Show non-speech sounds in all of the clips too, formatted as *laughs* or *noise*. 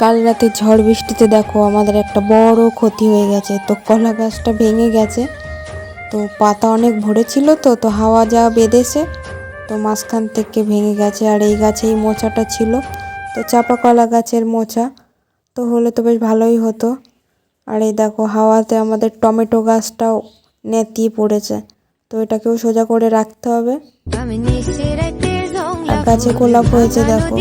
কাল রাতে ঝড় বৃষ্টিতে দেখো আমাদের একটা বড় ক্ষতি হয়ে গেছে। তো কলা গাছটা ভেঙে গেছে। তো পাতা অনেক ভরেছিল তো তো হাওয়া যা বেঁধেছে তো মাঝখান থেকে ভেঙে গেছে। আর এই গাছেই মোচাটা ছিল। তো চাপা কলা গাছের মোচা তো হলে তো বেশ ভালোই হতো। আর এই দেখো হাওয়াতে আমাদের টমেটো গাছটাও নেতিয়ে পড়েছে। তো এটাকেও সোজা করে রাখতে হবে। গাছে গোলাপ হয়েছে দেখো।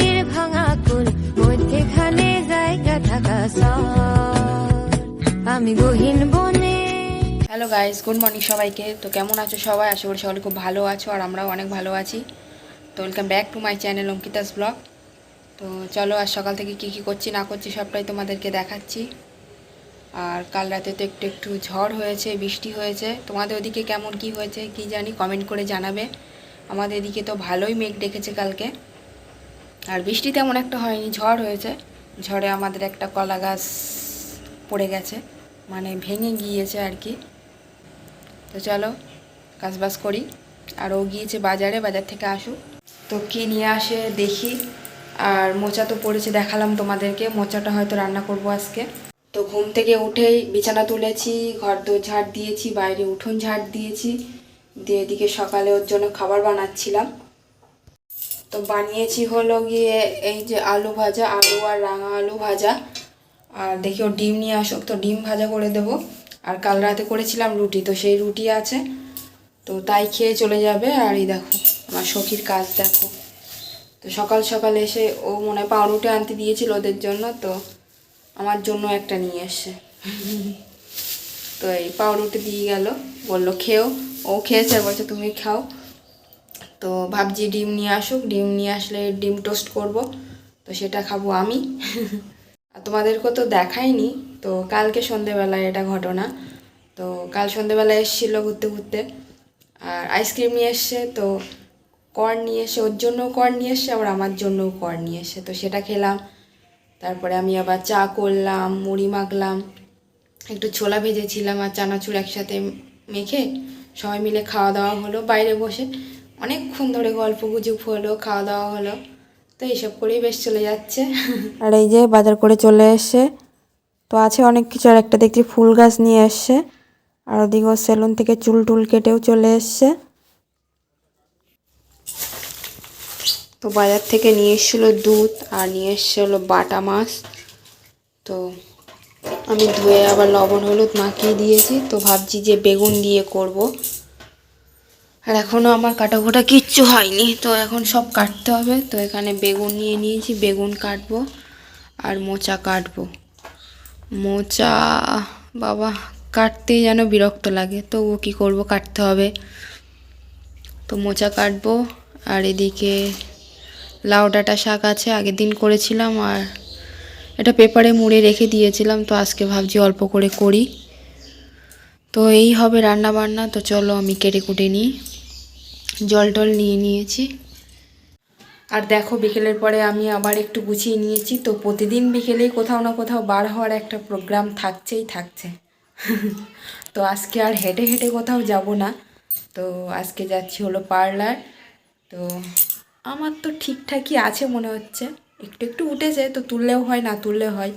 হ্যালো গাইস গুড মর্নিং সবাইকে। তো কেমন আছো সবাই? আশা করি সবাই খুব ভালো আছো আর আমরাও অনেক ভালো আছি। তো welcome back to my channel Ankita's blog তো চলো আর সকাল থেকে কি কি করছি, না করছি সবটাই তোমাদেরকে দেখাচ্ছি। আর কাল রাতে তো একটু একটু ঝড় হয়েছে, বৃষ্টি হয়েছে। তোমাদের ওদিকে কেমন, কি হয়েছে, কি জানি কমেন্ট করে জানাবে। আমাদের এদিকে তো ভালোই মেঘ ডেকেছে কালকে। আর বৃষ্টি তেমন একটা হয়নি, ঝড় হয়েছে। ঝড়ে আমাদের একটা কলা গাছ পড়ে গেছে মানে ভেঙে গিয়েছে আর কি। তো চলো, কাজবাজ করি। আর ও গিয়েছে বাজারে, বাজার থেকে আসুক। তো কি নিয়ে আসে দেখি। আর মোচা তো পড়েছে, দেখালাম তোমাদেরকে। মোচাটা হয়তো রান্না করব আজকে। তো ঘুম থেকে উঠেই বিছানা তুলেছি ঘর দোর ঝাড় দিয়েছি, বাইরে উঠোন ঝাড় দিয়েছি। দিয়ে এদিকে সকালে ওর জন্য খাবার বানাচ্ছিলাম। তো বানিয়েছি হলো গিয়ে এই যে আলু ভাজা, আলু আর রাঙা আলু ভাজা। আর দেখি ও ডিম নিয়ে আসুক, তো ডিম ভাজা করে দেবো। আর কাল রাতে করেছিলাম রুটি, তো সেই রুটি আছে। তো তাই খেয়ে চলে যাবে। আর এই দেখো, আমার সখীর কাজ দেখো। তো সকাল সকাল এসে ও মনে হয় পাউরুটি আনতে দিয়েছিল ওদের জন্য, তো আমার জন্য একটা নিয়ে এসে তো এই পাউরুটি দিয়ে গেল। বলল, খেও। ও খেয়েছে, বলছে, তুমি খাও। তো ভাবছি ডিম নিয়ে আসুক, ডিম নিয়ে আসলে ডিম টোস্ট করব। তো সেটা খাব আমি। আর তোমাদেরকে তো দেখাইনি, তো কালকে সন্ধেবেলায় এটা ঘটনা। তো কাল সন্ধেবেলায় এসেছিল ঘুরতে ঘুরতে, আর আইসক্রিম নিয়ে এসছে, তো কর্ন নিয়ে এসে ওর জন্যও কর্ন নিয়ে এসছে, আবার আমার জন্যও কর্ন নিয়ে এসে তো সেটা খেলাম, তারপরে আমি আবার চা করলাম, মুড়ি মাখলাম, একটু ছোলা ভেজেছিলাম আর চানাচুর একসাথে মেখে সবাই মিলে খাওয়া দাওয়া হলো বাইরে বসে। অনেকক্ষণ ধরে গল্প গুজব হলো খাওয়া দাওয়া হলো, তো এইসব করেই বেশ চলে যাচ্ছে। আর এই যে বাজার করে চলে এসছে, তো আছে অনেক কিছু। আর একটা দেখছি ফুল গাছ নিয়ে এসছে, আর ওদিকে সেলুন থেকে চুল টুল কেটেও চলে এসছে। তো বাজার থেকে নিয়ে এসেছিল দুধ, আর নিয়ে এসেছিল বাটা মাছ। তো আমি ধুয়ে আবার লবণ, হলুদ মাখিয়ে দিয়েছি। তো ভাবছি যে বেগুন দিয়ে করব। আর এখনও আমার কাটাকোটা কিচ্ছু হয়নি। তো এখন সব কাটতে হবে। তো এখানে বেগুন নিয়ে নিয়েছি। বেগুন কাটবো আর মোচা কাটবো। মোচা, বাবা, কাটতেই যেন বিরক্ত লাগে। তো ও কী করব? কাটতে হবে। তো মোচা কাটবো আর এদিকে লাউ ডাঁটা শাক আছে, আগের দিন করেছিলাম আর এটা পেপারে মুড়ে রেখে দিয়েছিলাম। তো আজকে ভাবছি অল্প করে করি। তো এই হবে রান্না বান্না তো চলো আমি কেটে কুটে নিই। জল টল নিয়ে নিয়েছি। আর দেখো বিকেলের পরে আমি আবার একটু গুছিয়ে নিয়েছি। তো প্রতিদিন বিকেলেই কোথাও না কোথাও বার হওয়ার একটা প্রোগ্রাম থাকছেই থাকছে। *laughs* তো আজকে আর হেঁটে হেঁটে কোথাও যাব না। তো আজকে যাচ্ছি হলো পার্লার। তো আমার তো ঠিকঠাকই আছে মনে হচ্ছে। একটু একটু উঠেছে, তো তুললেও হয় না তুললেও হয়।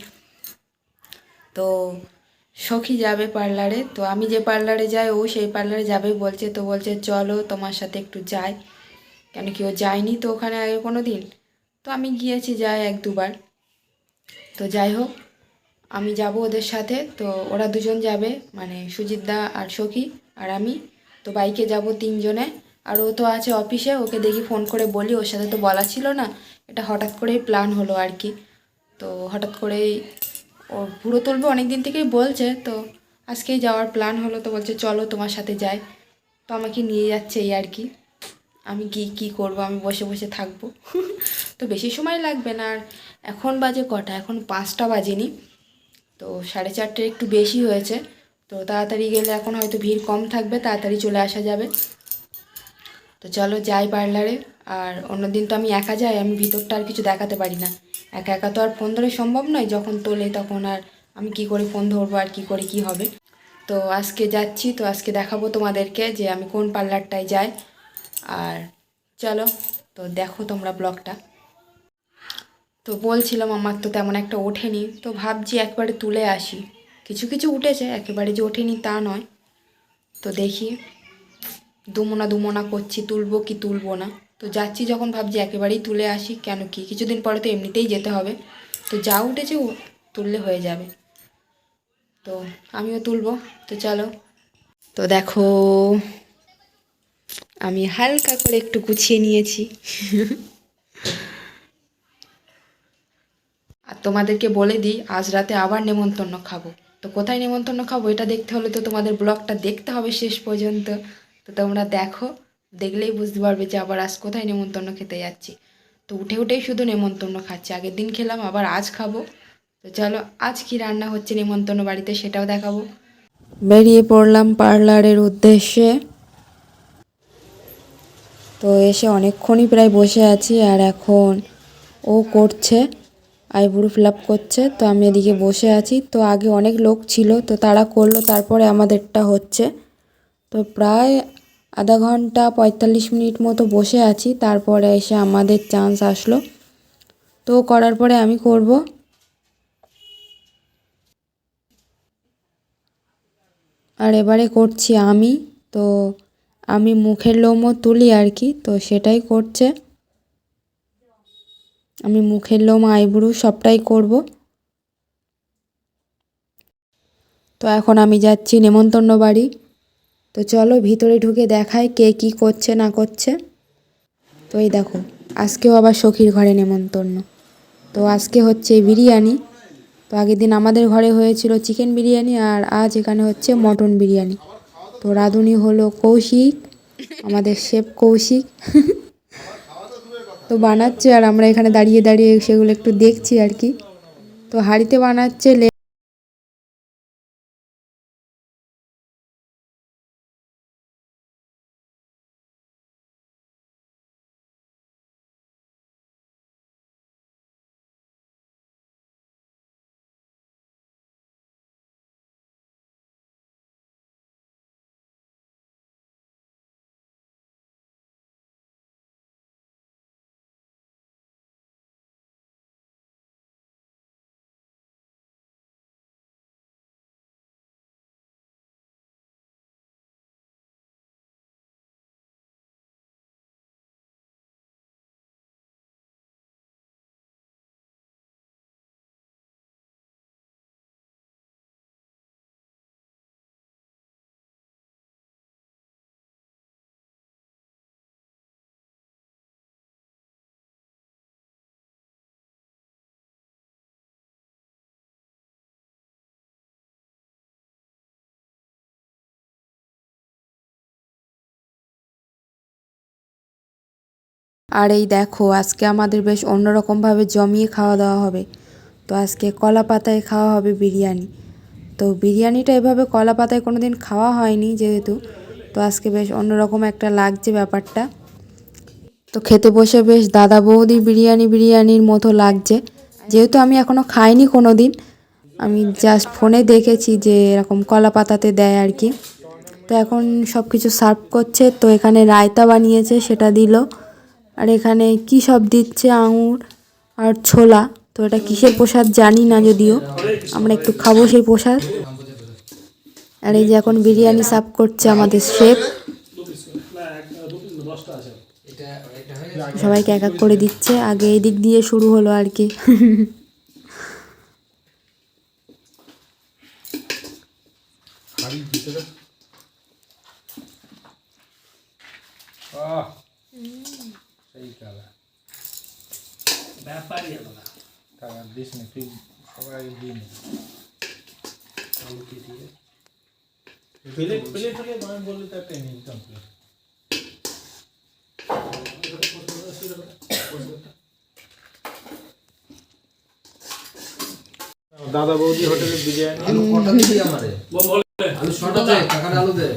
তো সখী যাবে পার্লারে, তো আমি যে পার্লারে যাই, ও সেই পার্লারে যাবে বলছে, তো বলছে, চলো, তোমার সাথে একটু যাই। কেন কি ও যায়নি তো ওখানে আগে কোনো দিন তো আমি গিয়েছি যাই এক দুবার। তো যাই হোক, আমি যাব ওদের সাথে, তো ওরা দুজন যাবে মানে সুজিতদা আর সখী আর আমি। তো বাইকে যাব তিনজনে। আর ও তো আছে অফিসে, ওকে দেখি ফোন করে বলি, ওর সাথে তো বলা ছিল না। এটা হঠাৎ করেই প্ল্যান হলো আর কি। তো হঠাৎ করেই ও পুরো তুলবে অনেক দিন থেকেই বলছে, তো আজকেই যাওয়ার প্ল্যান হলো, তো বলছে, চলো তোমার সাথে যাই। তো আমাকে নিয়ে যাচ্ছে এই আর কি। আমি কি কি করব? আমি বসে বসে থাকব। *laughs* তো বেশি সময় লাগবে না। আর এখন বাজে কটা? এখন পাঁচটা বাজেনি। তো সাড়ে চারটে একটু বেশি হয়েছে। তো তাড়াতাড়ি গেলে এখন হয়তো ভিড় কম থাকবে, তাড়াতাড়ি চলে আসা যাবে। তো চলো যাই পার্লারে। আর অন্যদিন তো আমি একা যাই, আমি ভিতরটা আর কিছু দেখাতে পারি না। একা একা তো আর ফোন ধরে সম্ভব নয়। যখন তোলে তখন আর আমি কি করে ফোন ধরবো আর কি করে কি হবে? তো আজকে যাচ্ছি, তো আজকে দেখাবো তোমাদেরকে যে আমি কোন পার্লারটায় যাই। আর চলো, তো দেখো তোমরা ব্লগটা। তো বলছিলাম আমার তো তেমন একটা ওঠেনি, তো ভাবছি একবারে তুলে আসি। কিছু কিছু উঠেছে, একেবারে যে ওঠেনি তা নয়। তো দেখি, দুমোনা দুমোনা করছি, তুলবো কি তুলবো না। তো যাচ্ছি যখন ভাবছি একেবারেই তুলে আসি, কেন কি? কিছুদিন পরে তো এমনিতেই যেতে হবে। তো যা উঠেছে তুললে হয়ে যাবে। তো আমিও তুলবো। তো চলো। তো দেখো, আমি হালকা করে একটু গুছিয়ে নিয়েছি। আর তোমাদেরকে বলে দিই, আজ রাতে আবার নেমন্তন্ন খাব। তো কোথায় নেমন্তন্ন খাব? এটা দেখতে হলে তো তোমাদের ব্লগটা দেখতে হবে শেষ পর্যন্ত। তো তোমরা দেখো। দেখলেই বুঝতে পারবে যে আবার আজ কোথায় নেমন্তন্ন খেতে যাচ্ছি। তো উঠে উঠেই শুধু নেমন্তন্ন খাচ্ছি। আগের দিন খেলাম, আবার আজ খাব। তো চলো, আজ কি রান্না হচ্ছে নেমন্তন্ন বাড়িতে সেটাও দেখাবো। বেরিয়ে পড়লাম পার্লারের উদ্দেশ্যে। তো এসে অনেকক্ষণই প্রায় বসে আছি, আর এখন ও করছে, আইব্রু ফিল করছে। তো আমি এদিকে বসে আছি। তো আগে অনেক লোক ছিল, তো তারা করল, তারপরে আমাদেরটা হচ্ছে। তো প্রায় আধা ঘণ্টা পঁয়তাল্লিশ মিনিট মতো বসে আছি, তারপরে এসে আমাদের চান্স আসলো। তো করার পরে আমি করব। আর এবারে করছি আমি, তো আমি মুখের লোমও তুলি আর কি, তো সেটাই করছে। আমি মুখের লোম, আইব্রু সবটাই করব। তো এখন আমি যাচ্ছি নেমন্তন্ন বাড়ি। তো চলো ভিতরে ঢুকে দেখায় কে কি করছে না করছে। তো এই দেখো, আজকেও আবার সখীর ঘরে নেমন্তন্ন। তো আজকে হচ্ছে বিরিয়ানি। তো আগের দিন আমাদের ঘরে হয়েছিল চিকেন বিরিয়ানি আর আজ এখানে হচ্ছে মটন বিরিয়ানি। তো রাঁধুনি হলো কৌশিক, আমাদের শেফ কৌশিক। তো বানাচ্ছে আর আমরা এখানে দাঁড়িয়ে দাঁড়িয়ে সেগুলো একটু দেখছি আর কি। তো হাঁড়িতে বানাচ্ছে আর এই দেখো, আজকে আমাদের বেশ অন্যরকমভাবে জমিয়ে খাওয়া দাওয়া হবে। তো আজকে কলা পাতায় খাওয়া হবে বিরিয়ানি। তো বিরিয়ানিটা এভাবে কলা পাতায় কোনো দিন খাওয়া হয়নি যেহেতু। তো আজকে বেশ অন্যরকম একটা লাগছে ব্যাপারটা। তো খেতে বসে বেশ দাদা বৌদি বিরিয়ানি বিরিয়ানির মতো লাগছে। যেহেতু আমি এখনও খাইনি কোনো দিন আমি জাস্ট ফোনে দেখেছি যে এরকম কলা পাতাতে দেয় আর কি। তো এখন সব কিছু সার্ভ করছে, তো এখানে রায়তা বানিয়েছে, সেটা দিল। আর এখানে কি সব দিচ্ছে আঙুর আর ছোলা? তো এটা কিসের প্রসাদ জানি না যদিও। আমরা একটু খাব সেই প্রসাদ। আর এই যে এখন বিরিয়ানি সার্ভ করছে আমাদের শেফ। সবাইকে এক এক করে দিচ্ছে। আগে এই দিক দিয়ে শুরু হলো আর কি। সেই কালার ব্যাপারই আলাদা টাকা দিস না তুই সবাই দিন আলু দিয়ে দিয়ে। প্লেট প্লেট হলে আমি বললে তো একটা ইনকাম দাদা বৌদি হোটেলের বিরিয়ানি। আলু কটা দিবি আমারে? আলু ছটা দে টাকাটা আলু দে।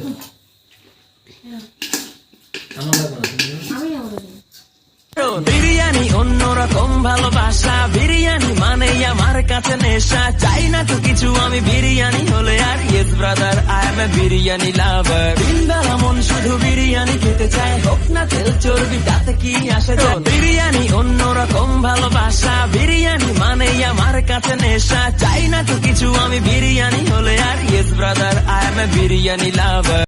ভালোবাসা, বিরিয়ানি মানে আমার কাছে নেশা। চাই না তো কিছু, আমি বিরিয়ানি হলে আর yes brother I am a biryani lover দিনবেলা মন শুধু বিরিয়ানি খেতে চায়, হোক না তেল চর্বি, তাতে কি আসে যায় বিরিয়ানি অন্যরকম ভালোবাসা, বিরিয়ানি মানে আমার কাছে নেশা। চাই না তো কিছু, আমি বিরিয়ানি হলে আর yes brother I am a biryani lover